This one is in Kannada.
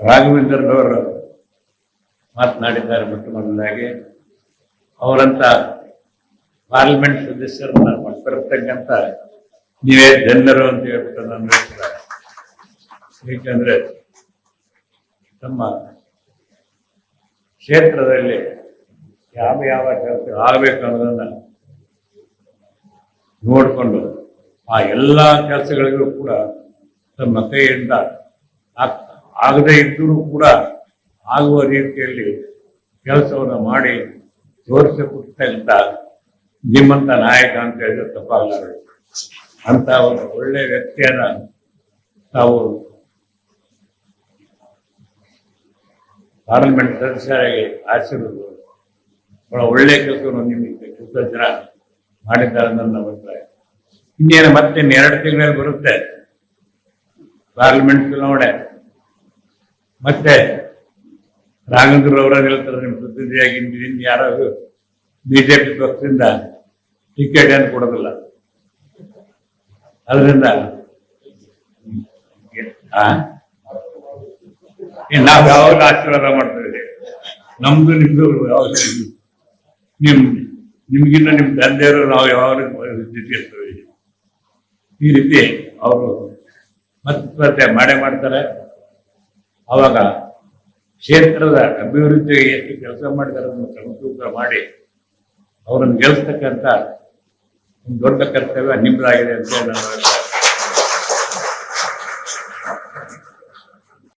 ರಾಘವೇಂದ್ರರವರು ಮಾತನಾಡಿದ್ದಾರೆ ಮೊಟ್ಟ ಮೊದಲಾಗಿ. ಅವರಂತ ಪಾರ್ಲಿಮೆಂಟ್ ಸದಸ್ಯರನ್ನ ಮಾಡ್ತಿರ್ತಕ್ಕಂಥ ನೀವೇ ಜನರು ಅಂತ ಹೇಳ್ಬಿಟ್ಟು ನಾನು ಹೇಳ್ತಾರೆ ಏಕೆಂದ್ರೆ ತಮ್ಮ ಕ್ಷೇತ್ರದಲ್ಲಿ ಯಾವ ಯಾವ ಕೆಲಸ ಆಗಬೇಕು ಅನ್ನೋದನ್ನ ನೋಡಿಕೊಂಡು ಆ ಎಲ್ಲ ಕೆಲಸಗಳಿಗೂ ಕೂಡ ತಮ್ಮ ಕೈಯಿಂದ ಆಗ್- ಆಗದೇ ಇದ್ದರೂ ಕೂಡ ಆಗುವ ರೀತಿಯಲ್ಲಿ ಕೆಲಸವನ್ನು ಮಾಡಿ ತೋರಿಸಿಕೊಟ್ಟಂತ ನಿಮ್ಮಂತ ನಾಯಕ ಅಂತ ಹೇಳಿದ್ರೆ ತಪ್ಪಾಗಲಾರ ಅಂತ ಒಂದು ಒಳ್ಳೆ ವ್ಯಕ್ತಿಯನ್ನ ತಾವು ಪಾರ್ಲಿಮೆಂಟ್ ಸದಸ್ಯರಾಗಿ ಆಶೀರ್ವದ ಬಹಳ ಒಳ್ಳೆ ಕೆಲಸವನ್ನು ನಿಮಗೆ ಕೃತಜ್ಞ ಮಾಡಿದ್ದಾರೆ ನನ್ನ ಅಭಿಪ್ರಾಯ. ಇನ್ನೇನು ಮತ್ತೆ ಎರಡು ತಿಂಗಳಲ್ಲಿ ಬರುತ್ತೆ? ಪಾರ್ಲಿಮೆಂಟ್ ಚುನಾವಣೆ. ಮತ್ತೆ ರಾಘವೇಂದ್ರ ಅವರ ಹೇಳ್ತಾರೆ, ನಿಮ್ಮ ಪ್ರತಿನಿಧಿಯಾಗಿ ಬಿ ಜೆ ಬಿಜೆಪಿ ಪಕ್ಷದಿಂದ ಟಿಕೆಟ್ ಏನು ಕೊಡೋದಿಲ್ಲ. ಅದರಿಂದ ನಾವು ಯಾವಾಗ ಆಶೀರ್ವಾದ ಮಾಡ್ತೇವೆ ನಮ್ದು, ನಿಮ್ದು, ಯಾವಾಗ ನಿಮ್, ನಿಮ್ಗಿನ್ನ ನಿಮ್ ತಂದೆಯವರು ನಾವು ಯಾವಾಗ ಈ ರೀತಿ ಅವರು ಮತ್ತೆ ಮಾಡೇ ಮಾಡ್ತಾರೆ. ಅವಾಗ ಕ್ಷೇತ್ರದ ಅಭಿವೃದ್ಧಿಗೆ ಎಷ್ಟು ಕೆಲಸ ಮಾಡಿದಾರೆ ಅದನ್ನು ಸಮತೂಕ ಮಾಡಿ ಅವರನ್ನು ಗೆಲ್ಲಿಸ್ತಕ್ಕಂಥ ಒಂದು ದೊಡ್ಡ ಕರ್ತವ್ಯ ನಿಮ್ಮದಾಗಿದೆ ಅಂತ ನಾನು ಅಭಿಪ್ರಾಯ